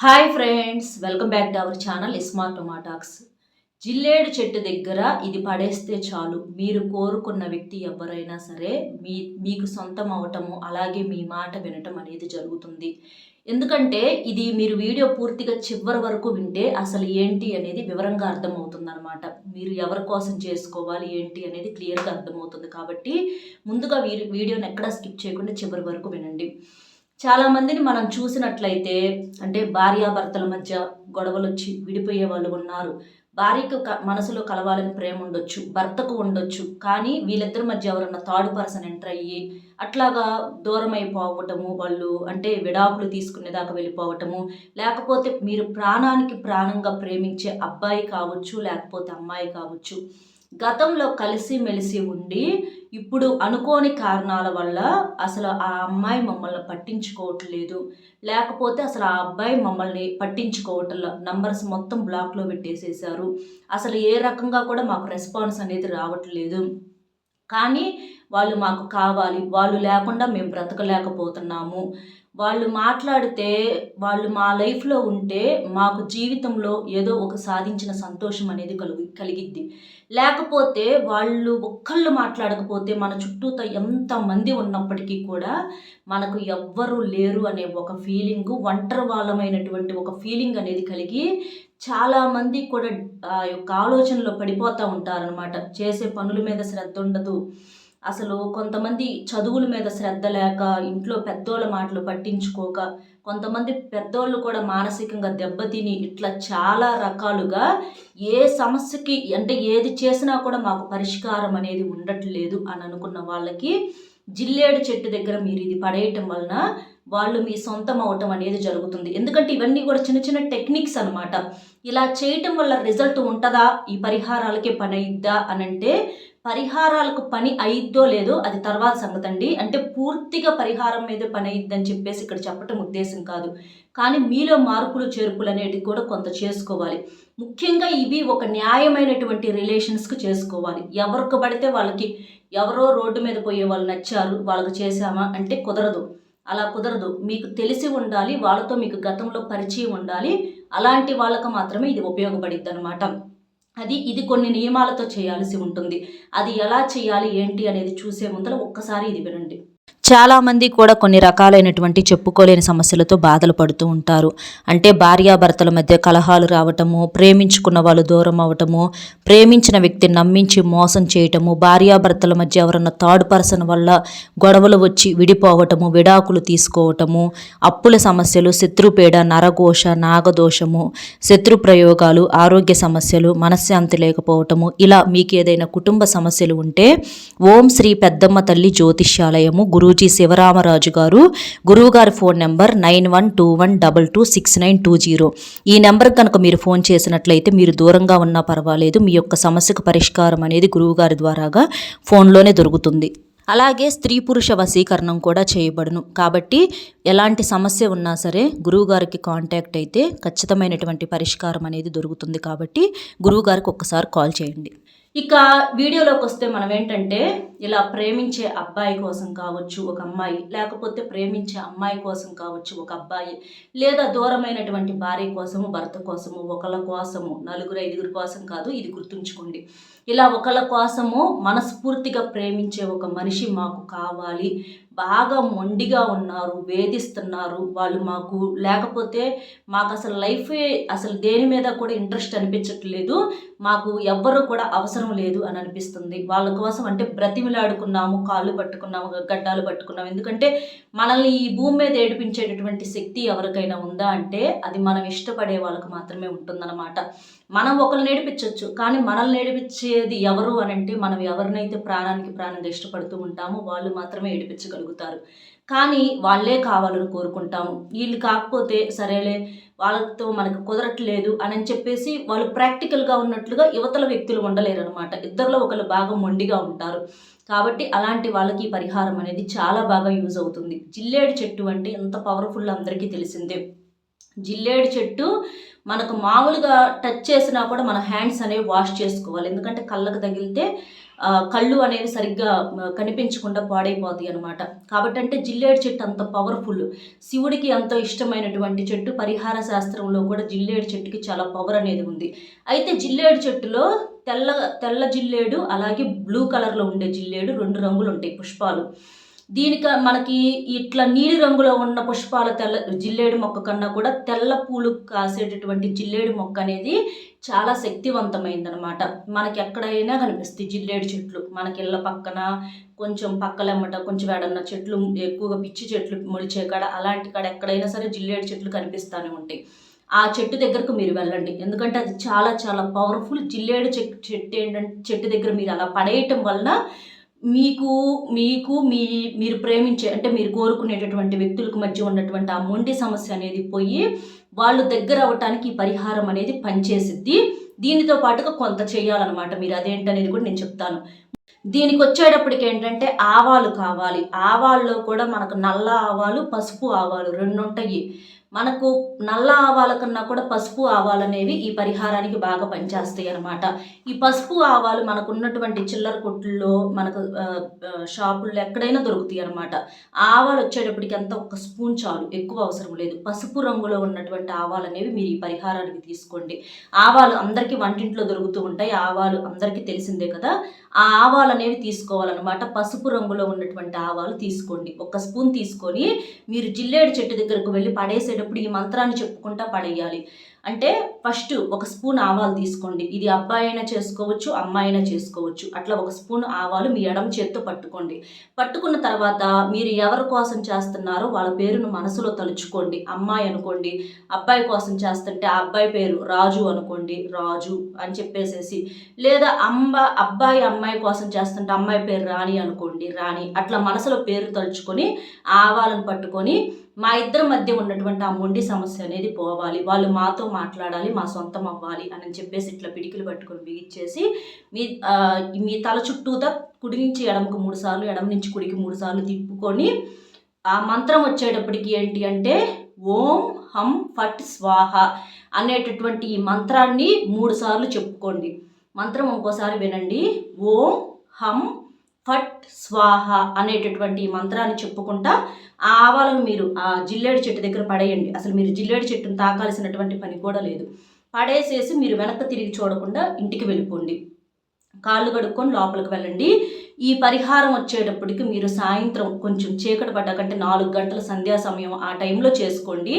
Hi friends welcome back to our channel smart టొమాటాక్స్ జిల్లేడు చెట్టు దగ్గర ఇది పడేస్తే చాలు. మీరు కోరుకున్న వ్యక్తి ఎవరైనా సరే మీ మీకు సొంతం అవటము అలాగే మీ మాట వినటం అనేది జరుగుతుంది. ఎందుకంటే ఇది మీరు వీడియో పూర్తిగా చివరి వరకు వింటే అసలు ఏంటి అనేది వివరంగా అర్థమవుతుంది అనమాట మీరు ఎవరి కోసం చేసుకోవాలి ఏంటి అనేది క్లియర్గా అర్థమవుతుంది. కాబట్టి ముందుగా వీరి వీడియోని ఎక్కడా స్కిప్ చేయకుండా చివరి వరకు వినండి. చాలామందిని మనం చూసినట్లయితే అంటే భార్యాభర్తల మధ్య గొడవలు వచ్చి విడిపోయే వాళ్ళు ఉన్నారు. భార్యకు క మనసులో కలవాలని ప్రేమ ఉండొచ్చు భర్తకు ఉండొచ్చు కానీ వీళ్ళిద్దరి మధ్య ఎవరన్నా థర్డ్ పర్సన్ ఎంటర్ అయ్యి అట్లాగా దూరం అయిపోవటము వాళ్ళు అంటే విడాకులు తీసుకునేదాకా వెళ్ళిపోవటము లేకపోతే మీరు ప్రాణానికి ప్రాణంగా ప్రేమించే అబ్బాయి కావచ్చు లేకపోతే అమ్మాయి కావచ్చు గతంలో కలిసి మెలిసి ఉండి ఇప్పుడు అనుకోని కారణాల వల్ల అసలు ఆ అమ్మాయి మమ్మల్ని పట్టించుకోవట్లేదు. లేకపోతే అసలు ఆ అబ్బాయి మమ్మల్ని పట్టించుకోవట్లేదు నంబర్స్ మొత్తం బ్లాక్లో పెట్టేసేసారు అసలు ఏ రకంగా కూడా మాకు రెస్పాన్స్ అనేది రావట్లేదు. కానీ వాళ్ళు మాకు కావాలి. వాళ్ళు లేకుండా మేము బ్రతకలేకపోతున్నాము. వాళ్ళు మాట్లాడితే వాళ్ళు మా లైఫ్లో ఉంటే మాకు జీవితంలో ఏదో ఒక సాధించిన సంతోషం అనేది కలుగు కలిగిద్ది. లేకపోతే వాళ్ళు ఒక్కళ్ళు మాట్లాడకపోతే మన చుట్టూతో ఎంతమంది ఉన్నప్పటికీ కూడా మనకు ఎవ్వరూ లేరు అనే ఒక ఫీలింగు ఒంటరి వాళ్ళమైనటువంటి ఒక ఫీలింగ్ అనేది కలిగి చాలామంది కూడా ఆ యొక్క ఆలోచనలో పడిపోతూ ఉంటారనమాట చేసే పనుల మీద శ్రద్ధ ఉండదు. అసలు కొంతమంది చదువుల మీద శ్రద్ధ లేక ఇంట్లో పెద్దోళ్ళ మాటలు పట్టించుకోక కొంతమంది పెద్దోళ్ళు కూడా మానసికంగా దెబ్బతిని ఇట్లా చాలా రకాలుగా ఏ సమస్యకి అంటే ఏది చేసినా కూడా మాకు పరిష్కారం అనేది ఉండట్లేదు అని అనుకున్న వాళ్ళకి జిల్లేడు చెట్టు దగ్గర మీరు ఇది పడేయటం వలన వాళ్ళు మీ సొంతం అవటం అనేది జరుగుతుంది. ఎందుకంటే ఇవన్నీ కూడా చిన్న చిన్న టెక్నిక్స్ అనమాట ఇలా చేయటం వల్ల రిజల్ట్ ఉంటుందా? ఈ పరిహారాలకే పని అయిద్దా అని అంటే పరిహారాలకు పని అయిద్దో లేదో అది తర్వాత సంగతి అండి అంటే పూర్తిగా పరిహారం మీద పని అయిద్దని చెప్పేసి ఇక్కడ చెప్పటం ఉద్దేశం కాదు. కానీ మీలో మార్పులు చేర్పులు అనేటివి కూడా కొంత చేసుకోవాలి. ముఖ్యంగా ఇవి ఒక న్యాయమైనటువంటి రిలేషన్స్కి చేసుకోవాలి. ఎవరికి పడితే వాళ్ళకి ఎవరో రోడ్డు మీద పోయే వాళ్ళు నచ్చారు వాళ్ళకి చేశామా అంటే కుదరదు. అలా కుదరదు. మీకు తెలిసి ఉండాలి వాళ్ళతో మీకు గతంలో పరిచయం ఉండాలి. అలాంటి వాళ్ళకు మాత్రమే ఇది ఉపయోగపడిద్ది అనమాట అది ఇది కొన్ని నియమాలతో చేయాల్సి ఉంటుంది. అది ఎలా చేయాలి ఏంటి అనేది చూసే ముందర ఒక్కసారి ఇది వినండి. చాలామంది కూడా కొన్ని రకాలైనటువంటి చెప్పుకోలేని సమస్యలతో బాధలు పడుతూ ఉంటారు. అంటే భార్యాభర్తల మధ్య కలహాలు రావటము ప్రేమించుకున్న వాళ్ళు దూరం అవటము ప్రేమించిన వ్యక్తిని నమ్మించి మోసం చేయటము భార్యాభర్తల మధ్య ఎవరన్నా థర్డ్ పర్సన్ వల్ల గొడవలు వచ్చి విడిపోవటము విడాకులు తీసుకోవటము అప్పుల సమస్యలు శత్రుపేడ నరఘోష నాగదోషము శత్రు ప్రయోగాలు ఆరోగ్య సమస్యలు మనశ్శాంతి లేకపోవటము ఇలా మీకు ఏదైనా కుటుంబ సమస్యలు ఉంటే ఓం శ్రీ పెద్దమ్మ తల్లి జ్యోతిష్యాలయము గురూజీ శివరామరాజు గారు. గురువుగారి phone number nine one two one double two six nine two zero. ఈ నెంబర్ కనుక మీరు ఫోన్ చేసినట్లయితే మీరు దూరంగా ఉన్నా పర్వాలేదు. మీ యొక్క సమస్యకు పరిష్కారం అనేది గురువుగారి ద్వారాగా ఫోన్లోనే దొరుకుతుంది. అలాగే స్త్రీ పురుష వశీకరణం కూడా చేయబడును. కాబట్టి ఎలాంటి సమస్య ఉన్నా సరే గురువుగారికి కాంటాక్ట్ అయితే ఖచ్చితమైనటువంటి పరిష్కారం అనేది దొరుకుతుంది. కాబట్టి గురువుగారికి ఒక్కసారి కాల్ చేయండి. ఇక వీడియోలోకి వస్తే మనం ఏంటంటే ఇలా ప్రేమించే అబ్బాయి కోసం కావచ్చు ఒక అమ్మాయి లేకపోతే ప్రేమించే అమ్మాయి కోసం కావచ్చు ఒక అబ్బాయి లేదా దూరమైనటువంటి భార్య కోసము భర్త కోసము ఒకళ్ళ కోసము నలుగురు ఐదుగురు కోసం కాదు ఇది గుర్తుంచుకోండి. ఇలా ఒకళ్ళ కోసము మనస్ఫూర్తిగా ప్రేమించే ఒక మనిషి మాకు కావాలి. బాగా మొండిగా ఉన్నారు వేధిస్తున్నారు వాళ్ళు మాకు. లేకపోతే మాకు అసలు లైఫే అసలు దేని మీద కూడా ఇంట్రెస్ట్ అనిపించట్లేదు. మాకు ఎవ్వరూ కూడా అవసరం లేదు అని అనిపిస్తుంది. వాళ్ళ కోసం అంటే బ్రతిమిలాడుకున్నాము కాళ్ళు పట్టుకున్నాము గడ్డాలు పట్టుకున్నాము. ఎందుకంటే మనల్ని ఈ భూమి మీద ఏడిపించేటటువంటి శక్తి ఎవరికైనా ఉందా అంటే అది మనం ఇష్టపడే వాళ్ళకి మాత్రమే ఉంటుందన్నమాట. మనం ఒకరిని ఏడిపించవచ్చు కానీ మనల్ని నేడిపించేది ఎవరు అని అంటే మనం ఎవరినైతే ప్రాణానికి ప్రాణంగా ఇష్టపడుతూ ఉంటామో వాళ్ళు మాత్రమే ఏడిపించగలుగుతారు. కానీ వాళ్ళే కావాలని కోరుకుంటాము. వీళ్ళు కాకపోతే సరేలే వాళ్ళతో మనకు కుదరట్లేదు అని చెప్పేసి వాళ్ళు ప్రాక్టికల్గా ఉన్నట్లుగా యువతల వ్యక్తులు ఉండలేరు అనమాట ఇద్దరిలో ఒకరు బాగా మొండిగా ఉంటారు. కాబట్టి అలాంటి వాళ్ళకి పరిహారం అనేది చాలా బాగా యూజ్ అవుతుంది. జిల్లేడు చెట్టు అంటే ఎంత పవర్ఫుల్ అందరికీ తెలిసిందే. జిల్లేడు చెట్టు మనకు మామూలుగా టచ్ చేసినా కూడా మన హ్యాండ్స్ అనేవి వాష్ చేసుకోవాలి. ఎందుకంటే కళ్ళకు తగిలితే కళ్ళు అనేవి సరిగ్గా కనిపించకుండా పాడైపోతాయి అనమాట కాబట్టి అంటే జిల్లేడు చెట్టు అంత పవర్ఫుల్ శివుడికి అంత ఇష్టమైనటువంటి చెట్టు పరిహార శాస్త్రంలో కూడా జిల్లేడు చెట్టుకి చాలా పవర్ అనేది ఉంది. అయితే జిల్లేడు చెట్టులో తెల్ల తెల్ల జిల్లేడు అలాగే బ్లూ కలర్లో ఉండే జిల్లేడు రెండు రంగులు ఉంటాయి పుష్పాలు. దీనికి మనకి ఇట్లా నీలి రంగులో ఉన్న పుష్పాల తెల్ల జిల్లేడు మొక్క కన్నా కూడా తెల్ల పూలు కాసేటటువంటి జిల్లేడు మొక్క అనేది చాలా శక్తివంతమైందనమాట. మనకి ఎక్కడైనా కనిపిస్తాయి జిల్లేడు చెట్లు. మనకి ఇళ్ళ పక్కన కొంచెం పక్కలెమ్మట కొంచెం ఏడన్న చెట్లు ఎక్కువగా పిచ్చి చెట్లు మొలిచే కాడ అలాంటి కాడ ఎక్కడైనా సరే జిల్లేడు చెట్లు కనిపిస్తూనే ఉంటాయి. ఆ చెట్టు దగ్గరకు మీరు వెళ్ళండి. ఎందుకంటే అది చాలా చాలా పవర్ఫుల్ జిల్లేడు చెట్టు చెట్టు ఏంటంటే చెట్టు దగ్గర మీరు అలా పడేయటం వలన మీకు మీకు మీ మీరు ప్రేమించే అంటే మీరు కోరుకునేటటువంటి వ్యక్తులకు మధ్య ఉన్నటువంటి ఆ మొండి సమస్య అనేది పోయి వాళ్ళు దగ్గర అవ్వటానికి పరిహారం అనేది పనిచేసిద్ది. దీనితో పాటుగా కొంత చేయాలన్నమాట. మీరు అదేంటనేది కూడా నేను చెప్తాను. దీనికి వచ్చేటప్పటికి ఏంటంటే ఆవాలు కావాలి. ఆవాల్లో కూడా మనకు నల్ల ఆవాలు పసుపు ఆవాలు రెండు ఉంటాయి మనకు నల్ల ఆవాల కన్నా కూడా పసుపు ఆవాలు అనేవి ఈ పరిహారానికి బాగా పనిచేస్తాయి అనమాట ఈ పసుపు ఆవాలు మనకు ఉన్నటువంటి చిల్లర కొట్టుల్లో మనకు షాపుల్లో ఎక్కడైనా దొరుకుతాయి అనమాట ఆవాలు వచ్చేటప్పటికి అంత ఒక స్పూన్ చాలు ఎక్కువ అవసరం లేదు. పసుపు రంగులో ఉన్నటువంటి ఆవాలు అనేవి మీరు ఈ పరిహారానికి తీసుకోండి. ఆవాలు అందరికీ వంటింట్లో దొరుకుతూ ఉంటాయి. ఆవాలు అందరికీ తెలిసిందే కదా. ఆ ఆవాలు అనేవి తీసుకోవాలన్నమాట. పసుపు రంగులో ఉన్నటువంటి ఆవాలు తీసుకోండి. ఒక స్పూన్ తీసుకొని మీరు జిల్లేడు చెట్టు దగ్గరకు వెళ్ళి పడేసేటప్పుడు ఈ మంత్రాన్ని చెప్పుకుంటా పడేయాలి. అంటే ఫస్ట్ ఒక స్పూన్ ఆవాలు తీసుకోండి. ఇది అబ్బాయి అయినా చేసుకోవచ్చు అమ్మాయి అయినా చేసుకోవచ్చు. అట్లా ఒక స్పూన్ ఆవాలు మీ ఎడమ చేత్తో పట్టుకోండి. పట్టుకున్న తర్వాత మీరు ఎవరి కోసం చేస్తున్నారో వాళ్ళ పేరును మనసులో తలుచుకోండి. అమ్మాయి అనుకోండి అబ్బాయి కోసం చేస్తుంటే ఆ అబ్బాయి పేరు రాజు అనుకోండి రాజు అని చెప్పేసేసి లేదా అమ్మ అబ్బాయి అమ్మాయి కోసం చేస్తుంటే అమ్మాయి పేరు రాణి అనుకోండి రాణి. అట్లా మనసులో పేరు తలుచుకొని ఆవాలను పట్టుకొని మా ఇద్దరి మధ్య ఉన్నటువంటి ఆ మొండి సమస్య అనేది పోవాలి. వాళ్ళు మాతో మాట్లాడాలి మా సొంతం అవ్వాలి అని చెప్పేసి ఇట్లా పిడికిలు పట్టుకొని బిగించేసి మీ మీ తల చుట్టూతా కుడి నుంచి ఎడమకు మూడు సార్లు ఎడమ నుంచి కుడికి మూడు సార్లు తిప్పుకొని ఆ మంత్రం వచ్చేటప్పటికి ఏంటి అంటే ఓం హం ఫట్ స్వాహ అనేటటువంటి ఈ మంత్రాన్ని మూడు సార్లు చెప్పుకోండి. మంత్రం ఇంకోసారి వినండి. ఓం హం ఫట్ స్వాహ అనేటటువంటి మంత్రాన్ని చెప్పుకుంటా ఆ ఆవాలను మీరు ఆ జిల్లేడు చెట్టు దగ్గర పడేయండి. అసలు మీరు జిల్లేడు చెట్టును తాకాల్సినటువంటి పని కూడా లేదు. పడేసేసి మీరు వెనక్కి తిరిగి చూడకుండా ఇంటికి వెళ్ళిపోండి. కాళ్ళు కడుక్కొని లోపలికి వెళ్ళండి. ఈ పరిహారం వచ్చేటప్పటికి మీరు సాయంత్రం కొంచెం చీకటి పడ్డాకంటే నాలుగు గంటల సంధ్యా సమయం ఆ టైంలో చేసుకోండి.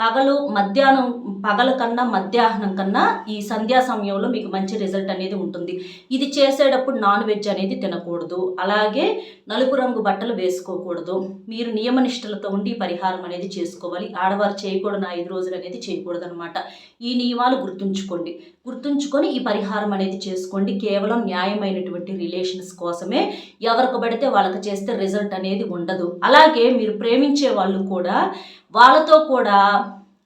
పగలు మధ్యాహ్నం పగల కన్నా మధ్యాహ్నం కన్నా ఈ సంధ్యా సమయంలో మీకు మంచి రిజల్ట్ అనేది ఉంటుంది. ఇది చేసేటప్పుడు నాన్ వెజ్ అనేది తినకూడదు. అలాగే నలుపు రంగు బట్టలు వేసుకోకూడదు. మీరు నియమనిష్టలతో ఉండి ఈ పరిహారం అనేది చేసుకోవాలి. ఆడవారు చేయకూడదు ఐదు రోజులు అనేది చేయకూడదు అనమాట ఈ నియమాలు గుర్తుంచుకోండి. గుర్తుంచుకొని ఈ పరిహారం అనేది చేసుకోండి. కేవలం న్యాయమైనటువంటి రిలేషన్స్ కోసమే ఎవరికి పడితే వాళ్ళకి చేస్తే రిజల్ట్ అనేది ఉండదు. అలాగే మీరు ప్రేమించే వాళ్ళు కూడా వాళ్ళతో కూడా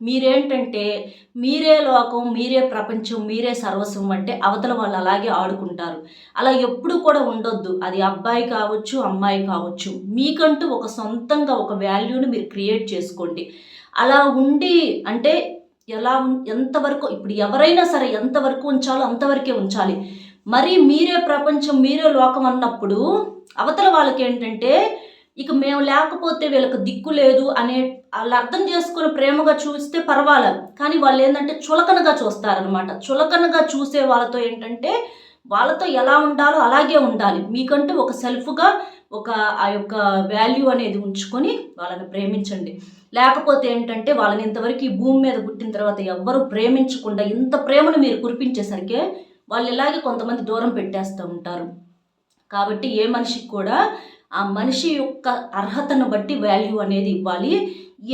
మీరేంటంటే మీరే లోకం మీరే ప్రపంచం మీరే సర్వస్వం అంటే అవతల వాళ్ళు అలాగే ఆడుకుంటారు. అలా ఎప్పుడు కూడా ఉండొద్దు. అది అబ్బాయి కావచ్చు అమ్మాయి కావచ్చు. మీకంటూ ఒక సొంతంగా ఒక వాల్యూని మీరు క్రియేట్ చేసుకోండి. అలా ఉండి అంటే ఎలా ఎంతవరకు ఇప్పుడు ఎవరైనా సరే ఎంతవరకు ఉంచాలో అంతవరకే ఉంచాలి. మరి మీరే ప్రపంచం మీరే లోకం అన్నప్పుడు అవతల వాళ్ళకి ఏంటంటే ఇక మేము లేకపోతే వీళ్ళకి దిక్కు లేదు అనే వాళ్ళు అర్థం చేసుకుని ప్రేమగా చూస్తే పర్వాలేదు కానీ వాళ్ళు ఏంటంటే చులకనగా చూస్తారనమాట చులకనగా చూసే వాళ్ళతో ఏంటంటే వాళ్ళతో ఎలా ఉండాలో అలాగే ఉండాలి. మీకంటూ ఒక సెల్ఫ్గా ఒక ఆ యొక్క వాల్యూ అనేది ఉంచుకొని వాళ్ళని ప్రేమించండి. లేకపోతే ఏంటంటే వాళ్ళని ఇంతవరకు ఈ భూమి మీద పుట్టిన తర్వాత ఎవ్వరూ ప్రేమించకుండా ఇంత ప్రేమను మీరు కురిపించేసరికే వాళ్ళు ఇలాగే కొంతమంది దూరం పెట్టేస్తూ ఉంటారు. కాబట్టి ఏ మనిషికి కూడా ఆ మనిషి యొక్క అర్హతను బట్టి వాల్యూ అనేది ఇవ్వాలి.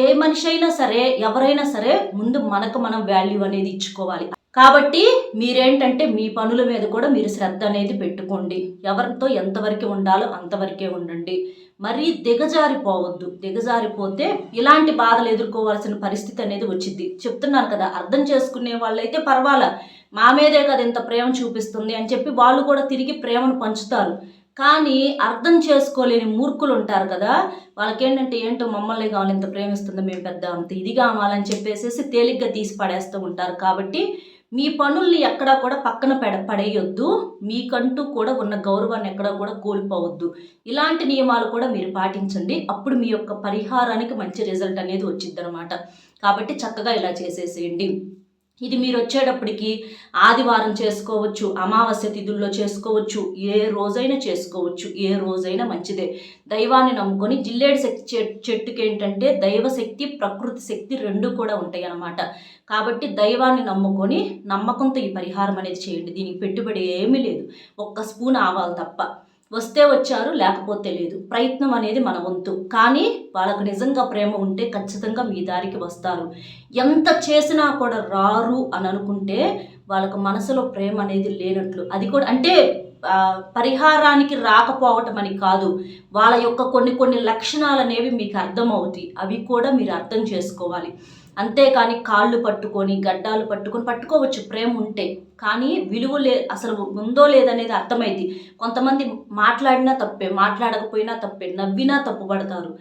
ఏ మనిషి అయినా సరే ఎవరైనా సరే ముందు మనకు మనం వాల్యూ అనేది ఇచ్చుకోవాలి. కాబట్టి మీరేంటంటే మీ పనుల మీద కూడా మీరు శ్రద్ధ అనేది పెట్టుకోండి. ఎవరితో ఎంతవరకు ఉండాలో అంతవరకే ఉండండి. మరీ దిగజారిపోవద్దు. దిగజారిపోతే ఇలాంటి బాధలు ఎదుర్కోవాల్సిన పరిస్థితి అనేది వచ్చింది చెప్తున్నాను కదా అర్థం చేసుకునే వాళ్ళైతే పర్వాలా? మా మీదే కదా ఇంత ప్రేమ చూపిస్తుంది అని చెప్పి వాళ్ళు కూడా తిరిగి ప్రేమను పంచుతారు. కానీ అర్థం చేసుకోలేని మూర్ఖులు ఉంటారు కదా. వాళ్ళకేంటంటే ఏంటో మమ్మల్ని కావాలి ఇంత ప్రేమిస్తుందో మేము పెద్ద అంత ఇది కావాలని చెప్పేసేసి తేలిగ్గా తీసి పడేస్తూ ఉంటారు. కాబట్టి మీ పనుల్ని ఎక్కడా కూడా పక్కన పెడ పడేయొద్దు. మీకంటూ కూడా ఉన్న గౌరవాన్ని ఎక్కడా కూడా కోల్పోవద్దు. ఇలాంటి నియమాలు కూడా మీరు పాటించండి. అప్పుడు మీ యొక్క పరిహారానికి మంచి రిజల్ట్ అనేది వచ్చిందనమాట కాబట్టి చక్కగా ఇలా చేసేసేయండి. ఇది మీరు వచ్చేటప్పటికి ఆదివారం చేసుకోవచ్చు అమావాస్య తిథుల్లో చేసుకోవచ్చు ఏ రోజైనా చేసుకోవచ్చు ఏ రోజైనా మంచిదే. దైవాన్ని నమ్ముకొని జిల్లేడు శక్తి చెట్టుకి ఏంటంటే దైవశక్తి ప్రకృతి శక్తి రెండు కూడా ఉంటాయి అన్నమాట కాబట్టి దైవాన్ని నమ్ముకొని నమ్మకంతో ఈ పరిహారం అనేది చేయండి. దీనికి పెట్టుబడి ఏమీ లేదు. ఒక్క స్పూన్ ఆవాలు తప్ప. వస్తే వచ్చారు లేకపోతే లేదు. ప్రయత్నం అనేది మన వంతు. కానీ వాళ్ళకు నిజంగా ప్రేమ ఉంటే ఖచ్చితంగా మీ దారికి వస్తారు. ఎంత చేసినా కూడా రారు అని అనుకుంటే వాళ్ళకు మనసులో ప్రేమ అనేది లేనట్లు. అది కూడా అంటే పరిహారానికి రాకపోవటం అని కాదు. వాళ్ళ యొక్క కొన్ని కొన్ని లక్షణాలు అనేవి మీకు అర్థమవుతాయి. అవి కూడా మీరు అర్థం చేసుకోవాలి. అంతేకాని కాళ్ళు పట్టుకొని గడ్డాలు పట్టుకొని పట్టుకోవచ్చు ప్రేమ ఉంటే. కానీ విలువ లే అసలు ఉందో లేదనేది అర్థమైంది. కొంతమంది మాట్లాడినా తప్పే మాట్లాడకపోయినా తప్పే నవ్వినా తప్పుపడతారు.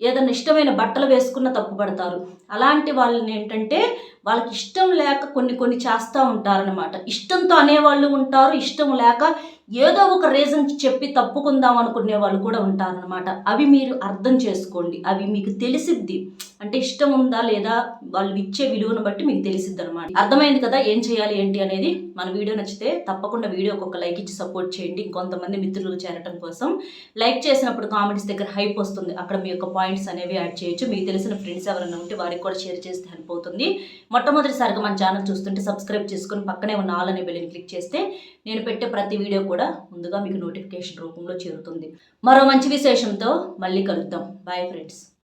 ఏదైనా ఇష్టమైన బట్టలు వేసుకున్న తప్పుపడతారు. అలాంటి వాళ్ళని ఏంటంటే వాళ్ళకి ఇష్టం లేక కొన్ని కొన్ని చేస్తూ ఉంటారనమాట ఇష్టంతో అనేవాళ్ళు ఉంటారు ఇష్టం లేక ఏదో ఒక రీజన్ చెప్పి తప్పుకుందాం అనుకునే వాళ్ళు కూడా ఉంటారనమాట అవి మీరు అర్థం చేసుకోండి. అవి మీకు తెలిసిద్ది. అంటే ఇష్టం ఉందా లేదా వాళ్ళు ఇచ్చే విలువను బట్టి మీకు తెలిసిద్ది అనమాట అర్థమైంది కదా ఏం చేయాలి ఏంటి అనేది? మన వీడియో నచ్చితే తప్పకుండా వీడియోకి ఒక లైక్ ఇచ్చి సపోర్ట్ చేయండి. ఇంకొంతమంది మిత్రులు చేరటం కోసం లైక్ చేసినప్పుడు కామెంట్స్ దగ్గర హైప్ వస్తుంది. అక్కడ మీ యొక్క పాయింట్స్ అనేవి యాడ్ చేయొచ్చు. మీకు తెలిసిన ఫ్రెండ్స్ ఎవరైనా ఉంటే వారికి కూడా షేర్ చేస్తే హెల్ప్ అవుతుంది మొట్టమొదటిసారిగా మన ఛానల్ చూస్తుంటే సబ్స్క్రైబ్ చేసుకొని పక్కనే ఉన్న ఆల్ అనే బెల్లిని క్లిక్ చేస్తే నేను పెట్టే ప్రతి వీడియో కూడా ముందుగా మీకు నోటిఫికేషన్ రూపంలో చేరుతుంది. మరో మంచి విశేషంతో మళ్ళీ కలుద్దాం. Bye friends